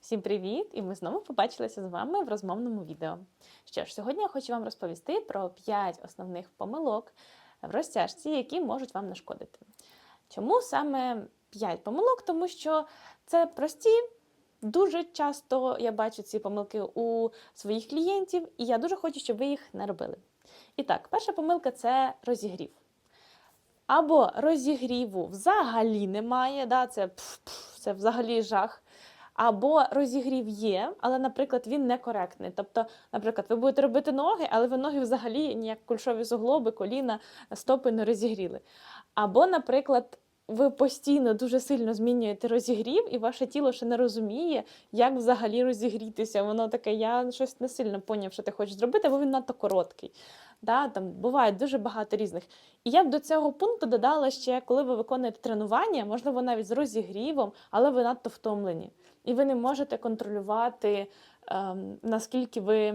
Всім привіт! І ми знову побачилися з вами в розмовному відео. Що ж, сьогодні я хочу вам розповісти про 5 основних помилок в розтяжці, які можуть вам нашкодити. Чому саме 5 помилок? Тому що це прості, дуже часто я бачу ці помилки у своїх клієнтів, і я дуже хочу, щоб ви їх не робили. І так, перша помилка це розігрів. Або розігріву взагалі немає, да, це, пф-пф, це взагалі жах. Або розігрів є, але, наприклад, він некоректний. Тобто, наприклад, ви будете робити ноги, але ви ноги взагалі ніяк кульшові суглоби, коліна, стопи не розігріли. Або, наприклад, ви постійно дуже сильно змінюєте розігрів, і ваше тіло ще не розуміє, як взагалі розігрітися. Воно таке, я щось не сильно поняв, що ти хочеш зробити, бо він надто короткий. Да, там буває дуже багато різних. І я б до цього пункту додала ще, коли ви виконуєте тренування, можливо, навіть з розігрівом, але ви надто втомлені. І ви не можете контролювати, ем, наскільки ви,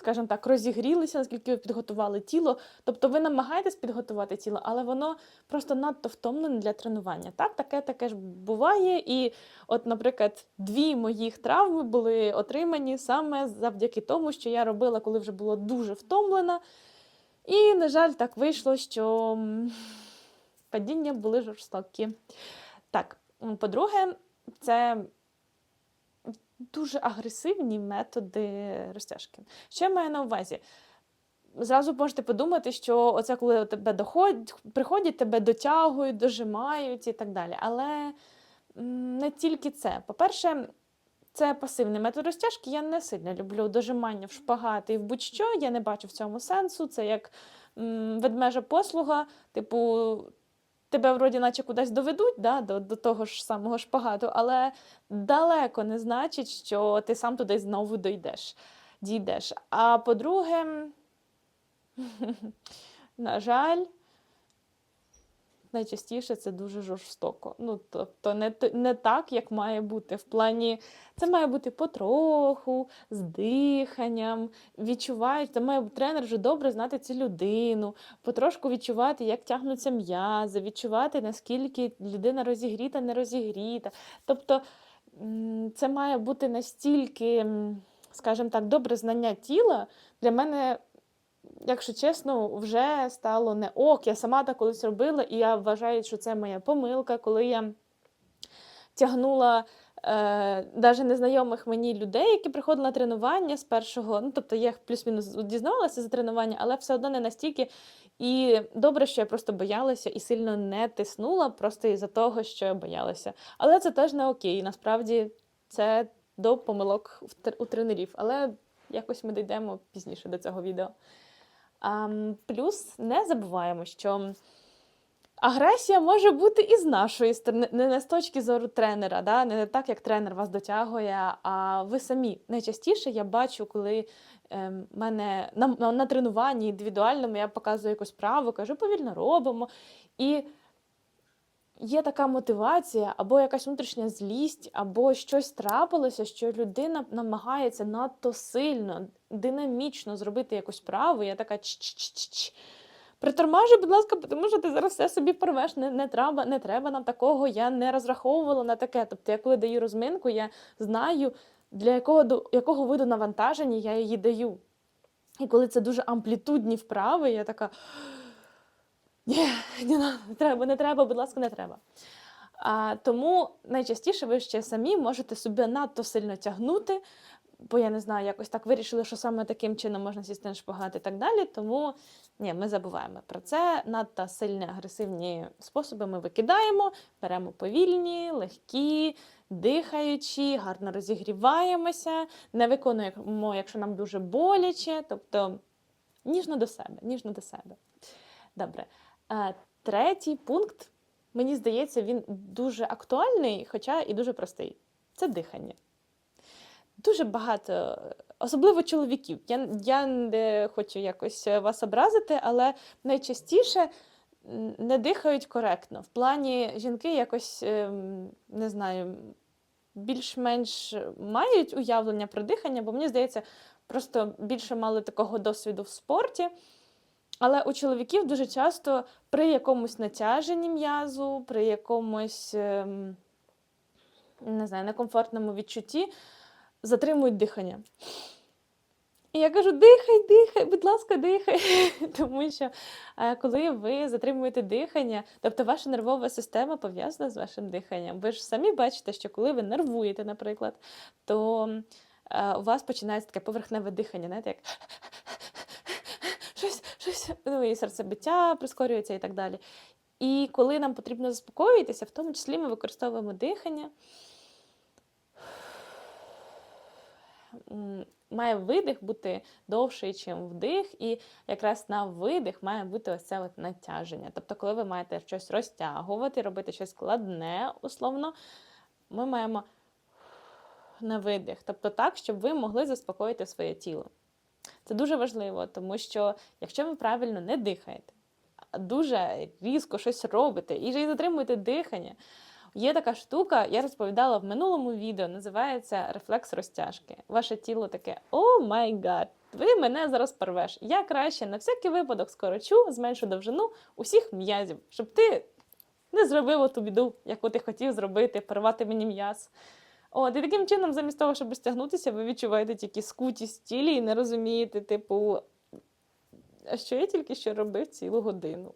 скажімо так, розігрілися, наскільки ви підготували тіло. Тобто ви намагаєтесь підготувати тіло, але воно просто надто втомлене для тренування. Так, таке таке ж буває. І, от, наприклад, дві моїх травми були отримані саме завдяки тому, що я робила, коли вже була дуже втомлена. І, на жаль, так вийшло, що падіння були жорстокі. Так, по-друге, це дуже агресивні методи розтяжки. Що я маю на увазі? Зразу можете подумати, що оце коли тебе доходять, приходять, тебе дотягують, дожимають і так далі. Але не тільки це. По-перше, це пасивний метод розтяжки. Я не сильно люблю дожимання в шпагати і в будь-що. Я не бачу в цьому сенсу. Це як ведмежа послуга, типу. Тебе вроді наче кудись доведуть да, до, до того ж самого шпагату, але далеко не значить, що ти сам туди знову дійдеш. дійдеш. А по-друге, на жаль, найчастіше це дуже жорстоко. Ну, тобто не, не так, як має бути. В плані, це має бути потроху, з диханням, відчувають, це має тренер вже добре знати цю людину, потрошку відчувати, як тягнуться м'язи, відчувати, наскільки людина розігріта, не розігріта. Тобто це має бути настільки, скажімо так, добре знання тіла для мене якщо чесно, вже стало не ок. Я сама так колись робила, і я вважаю, що це моя помилка, коли я тягнула е, навіть незнайомих мені людей, які приходили на тренування з першого. Ну, тобто я плюс-мінус дізнавалася за тренування, але все одно не настільки. І добре, що я просто боялася і сильно не тиснула, просто із-за того, що я боялася. Але це теж не окей. Насправді це до помилок у тренерів. Але якось ми дійдемо пізніше до цього відео. Плюс не забуваємо, що агресія може бути і з нашої сторони, не з точки зору тренера, да? не так, як тренер вас дотягує, а ви самі. Найчастіше я бачу, коли ем, мене на, на тренуванні індивідуальному я показую якусь праву, кажу, повільно робимо. І є така мотивація, або якась внутрішня злість, або щось трапилося, що людина намагається надто сильно, динамічно зробити якусь праву. Я така ч-ч-ч-ч. Притормажуй, будь ласка, тому що ти зараз все собі порвеш. Не, не, треба, не треба нам такого. Я не розраховувала на таке. Тобто, я коли даю розминку, я знаю, для якого, до- якого виду навантаження я її даю. І коли це дуже амплітудні вправи, я така. Ні, не, не треба, не треба, будь ласка, не треба. А, тому найчастіше ви ще самі можете себе надто сильно тягнути, бо я не знаю, якось так вирішили, що саме таким чином можна сісти на шпагат і так далі. Тому ні, ми забуваємо про це. Надто сильні агресивні способи ми викидаємо, беремо повільні, легкі, дихаючі, гарно розігріваємося, не виконуємо, якщо нам дуже боляче, тобто ніжно до себе, ніжно до себе. Добре. Е, Третій пункт, мені здається, він дуже актуальний, хоча і дуже простий. Це дихання. Дуже багато, особливо чоловіків. Я, я не хочу якось вас образити, але найчастіше не дихають коректно. В плані жінки якось, ем, не знаю, більш-менш мають уявлення про дихання, бо мені здається, просто більше мали такого досвіду в спорті. Але у чоловіків дуже часто при якомусь натяженні м'язу, при якомусь ем, не знаю, некомфортному відчутті, затримують дихання. І я кажу: дихай, дихай, будь ласка, дихай. Тому що е, коли ви затримуєте дихання, тобто ваша нервова система пов'язана з вашим диханням. Ви ж самі бачите, що коли ви нервуєте, наприклад, то е, у вас починається таке поверхневе дихання, знаєте, як щось, ну і серцебиття прискорюється і так далі. І коли нам потрібно заспокоїтися, в тому числі ми використовуємо дихання. Має видих бути довший, ніж вдих, і якраз на видих має бути ось це от натяження. Тобто, коли ви маєте щось розтягувати, робити щось складне, условно, ми маємо на видих. Тобто так, щоб ви могли заспокоїти своє тіло. Це дуже важливо, тому що якщо ви правильно не дихаєте, а дуже різко щось робите і ж затримуєте дихання. Є така штука, я розповідала в минулому відео, називається рефлекс розтяжки. Ваше тіло таке: о май гад, ви мене зараз порвеш. Я краще на всякий випадок скорочу, зменшу довжину усіх м'язів, щоб ти не зробив оту біду, яку ти хотів зробити, порвати мені м'яз. От, і таким чином, замість того, щоб стягнутися, ви відчуваєте тільки скутість тілі і не розумієте, типу, а що я тільки що робив цілу годину.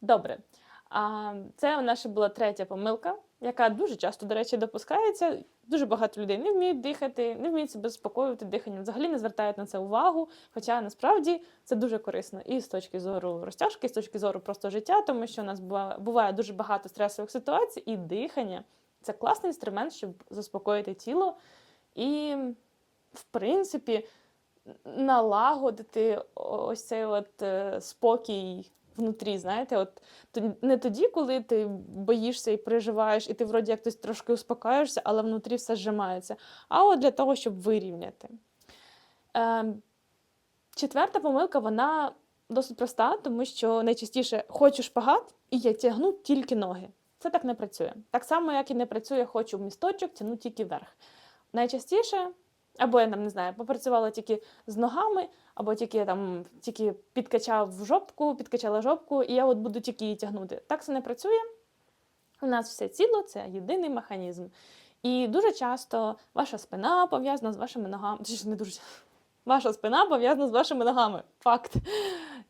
Добре. А, це наша була третя помилка, яка дуже часто, до речі, допускається. Дуже багато людей не вміють дихати, не вміють себе заспокоювати диханням, взагалі не звертають на це увагу. Хоча насправді це дуже корисно і з точки зору розтяжки, і з точки зору просто життя, тому що у нас буває дуже багато стресових ситуацій, і дихання це класний інструмент, щоб заспокоїти тіло і, в принципі, налагодити ось цей от е, спокій внутрі, знаєте, от не тоді, коли ти боїшся і переживаєш, і ти вроді як хтось трошки успокаюєшся, але внутрі все зжимається. А от для того, щоб вирівняти. Е, четверта помилка, вона досить проста, тому що найчастіше хочу шпагат, і я тягну тільки ноги. Це так не працює. Так само, як і не працює, хочу в місточок, тягну тільки вверх. Найчастіше, або я не знаю, попрацювала тільки з ногами, або тільки там тільки підкачав жопку, підкачала жопку, і я от буду тільки її тягнути. Так це не працює. У нас все ціло це єдиний механізм. І дуже часто ваша спина пов'язана з вашими ногами. Точніше, не дуже. Ваша спина пов'язана з вашими ногами. Факт.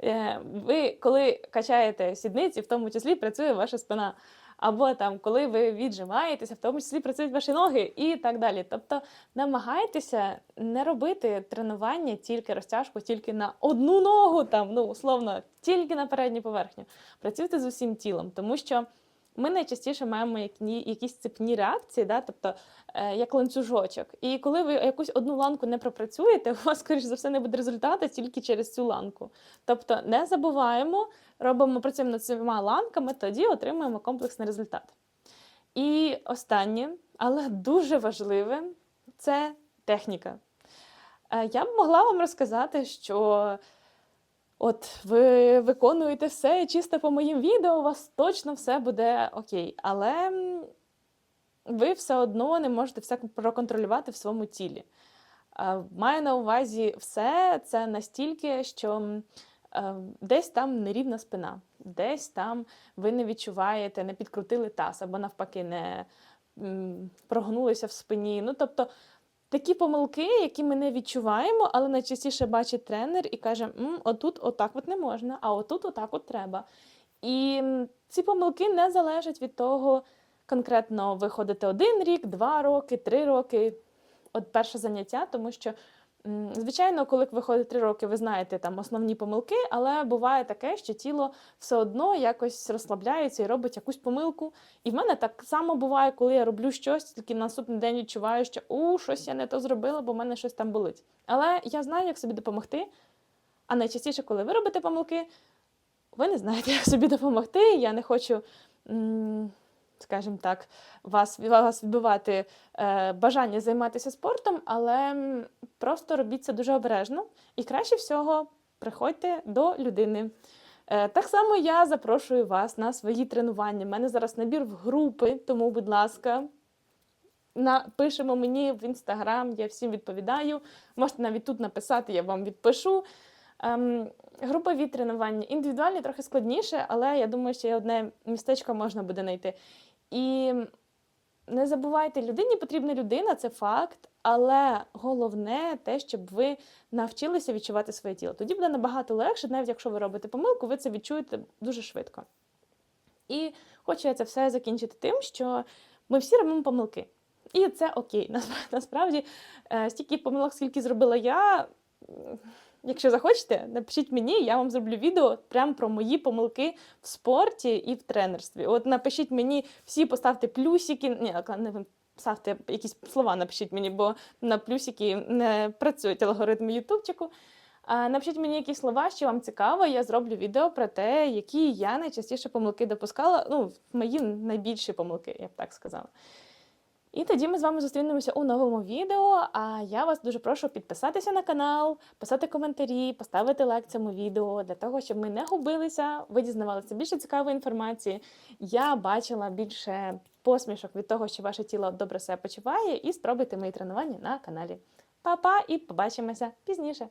Е, Ви, коли качаєте сідниці, в тому числі працює ваша спина. Або там, коли ви віджимаєтеся, в тому числі працюють ваші ноги і так далі. Тобто намагайтеся не робити тренування тільки розтяжку, тільки на одну ногу, там, ну, условно, тільки на передню поверхню. Працюйте з усім тілом, тому що ми найчастіше маємо якісь цепні реакції, да? тобто е, як ланцюжочок. І коли ви якусь одну ланку не пропрацюєте, у вас, скоріш за все, не буде результату тільки через цю ланку. Тобто не забуваємо, робимо працюємо над цими ланками, тоді отримуємо комплексний результат. І останнє, але дуже важливе, це техніка. Е, Я б могла вам розказати, що от ви виконуєте все чисто по моїм відео, у вас точно все буде окей. Але ви все одно не можете все проконтролювати в своєму тілі. Маю на увазі все це настільки, що десь там нерівна спина, десь там ви не відчуваєте, не підкрутили таз, або навпаки, не прогнулися в спині. Ну, тобто, такі помилки, які ми не відчуваємо, але найчастіше бачить тренер і каже: М, отут отак от не можна, а отут отак от треба. І ці помилки не залежать від того, конкретно ви ходите один рік, два роки, три роки. От перше заняття, тому що, звичайно, коли ви ходите три роки, ви знаєте там основні помилки, але буває таке, що тіло все одно якось розслабляється і робить якусь помилку. І в мене так само буває, коли я роблю щось, тільки на наступний день відчуваю, що у щось я не то зробила, бо в мене щось там болить. Але я знаю, як собі допомогти. А найчастіше, коли ви робите помилки, ви не знаєте, як собі допомогти. Я не хочу, скажімо так, вас, вас відбивати е, бажання займатися спортом, але просто робіть це дуже обережно і краще всього приходьте до людини. Е, Так само я запрошую вас на свої тренування. У мене зараз набір в групи, тому, будь ласка, напишемо мені в інстаграм, я всім відповідаю. Можете навіть тут написати, я вам відпишу. Ем, групові тренування. Індивідуальні трохи складніше, але я думаю, що одне містечко можна буде знайти. І не забувайте, людині потрібна людина, це факт, але головне те, щоб ви навчилися відчувати своє тіло. Тоді буде набагато легше, навіть якщо ви робите помилку, ви це відчуєте дуже швидко. І хочу я це все закінчити тим, що ми всі робимо помилки. І це окей. Насправді, е, стільки помилок, скільки зробила я. Якщо захочете, напишіть мені, я вам зроблю відео прямо про мої помилки в спорті і в тренерстві. От напишіть мені всі, поставте плюсики. Ні, не ставте якісь слова, напишіть мені, бо на плюсики не працюють алгоритми Ютубчику. Напишіть мені якісь слова, що вам цікаво, я зроблю відео про те, які я найчастіше помилки допускала. Ну, мої найбільші помилки, я б так сказала. І тоді ми з вами зустрінемося у новому відео. А я вас дуже прошу підписатися на канал, писати коментарі, поставити лайк цьому відео для того, щоб ми не губилися, ви дізнавалися більше цікавої інформації. Я бачила більше посмішок від того, що ваше тіло добре себе почуває, і спробуйте мої тренування на каналі. Па-па і побачимося пізніше.